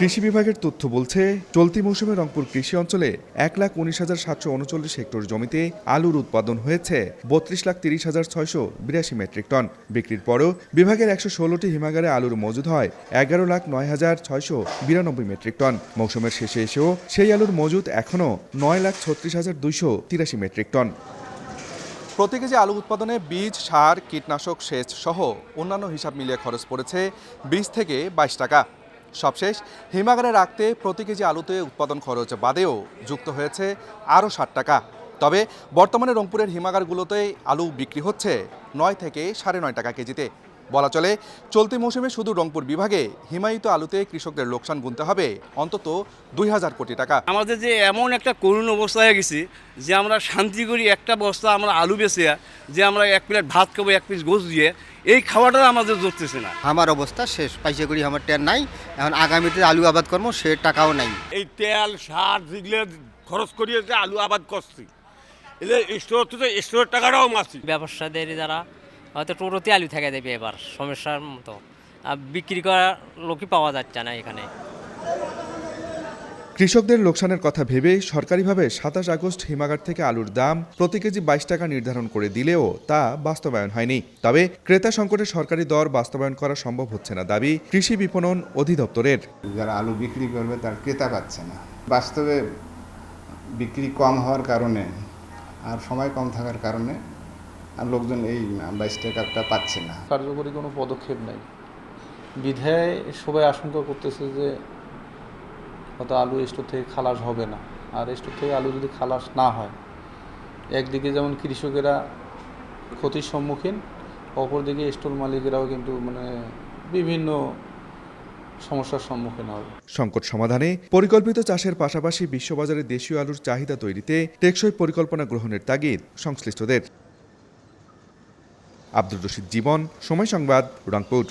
কৃষি বিভাগের তথ্য বলছে, চলতি মৌসুমে রংপুর কৃষি অঞ্চলে এক লাখ উনিশ হাজার সাতশো উনচল্লিশ হেক্টর জমিতে আলুর উৎপাদন হয়েছে বত্রিশ লাখ তিরিশ হাজার ছয়শো বিরাশি মেট্রিক টন। বিক্রির পরও বিভাগের একশো ষোলোটি হিমাগারে আলুর মজুদ হয় এগারো লাখ নয় হাজার ছয়শো বিরানব্বই মেট্রিক টন। মৌসুমের শেষে এসেও সেই আলুর মজুদ এখনও নয় লাখ ছত্রিশ হাজার দুইশো তিরাশি মেট্রিক টন। প্রতি কেজি আলু উৎপাদনে বীজ, সার, কীটনাশক, সেচ সহ অন্যান্য হিসাব মিলিয়ে খরচ পড়েছে বিশ থেকে বাইশ টাকা। সবশেষ, হিমাগারে রাখতে প্রতি কেজি আলুতে উৎপাদন খরচ বাদেও যুক্ত হয়েছে আরও ষাট টাকা। তবে বর্তমানে রংপুরের হিমাগারগুলোতে আলু বিক্রি হচ্ছে নয় থেকে সাড়ে নয় টাকা কেজিতে। বলা চলে, চলতি মৌসুমে শুধু রংপুর বিভাগে হিমায়িত আলুতে কৃষকদের লোকসান গুনতে হবে অন্তত দুই হাজার কোটি টাকা। আমাদের যে এমন একটা করুণ অবস্থা হয়ে গেছে যে আমরা শান্তি করি একটা বস্তা আমরা আলু বেচে যে আমরা এক প্লেট ভাত খাব, এক পিস গোস দিয়ে এই খাওয়াটা আমাদের ধরতেছে না। আমার অবস্থা শেষ পয়সা করি আমার টেন নাই এখন আগামীতে আলু আবাদ করব সে টাকাও নাই। এই তেল সার যেগুলো খরচ করিয়েছে আলু আবাদ করছি। এদের স্টোর তো স্টোরের টাকাটাও মারছি। ব্যবসাদের যারা হয়তো টোটোতে আলু থেকে দেবে এবার সমস্যার মতো। আর বিক্রি করার লোকই পাওয়া যাচ্ছে না এখানে। কৃষকদের লোকসানের কথা ভেবে সরকারিভাবে সাতাশ আগস্ট হিমাগার থেকে আলুর দাম প্রতি কেজি বাইশ টাকা নির্ধারণ করে দিলেও তা বাস্তবায়ন হয়নি। তবে ক্রেতা সংকটে সরকারি দর বাস্তবায়ন করা সম্ভব হচ্ছে না দাবি কৃষি বিপণন অধিদপ্তরের। যারা আলু বিক্রি করবে তার ক্রেতা পাচ্ছে না। বাস্তবে বিক্রি কম হওয়ার কারণে আর সময় কম থাকার কারণে আর লোকজন এই বাইশ টাকাটা পাচ্ছে না। কার্যকরী কোনো পদক্ষেপ নেই। বিধায় সবাই আশঙ্কা করতেছে যে হয়তো আলু স্টোর থেকে খালাস হবে না। আর স্টোর থেকে আলু যদি খালাস না হয়, একদিকে যেমন কৃষকেরা ক্ষতির সম্মুখীন, অপরদিকে স্টোর মালিকেরাও কিন্তু মানে বিভিন্ন সমস্যার সম্মুখীন হবে। সংকট সমাধানে পরিকল্পিত চাষের পাশাপাশি বিশ্ববাজারে দেশীয় আলুর চাহিদা তৈরিতে টেকসই পরিকল্পনা গ্রহণের তাগিদ সংশ্লিষ্টদের। আব্দুর রশিদ জীবন, সময় সংবাদ, রংপুর।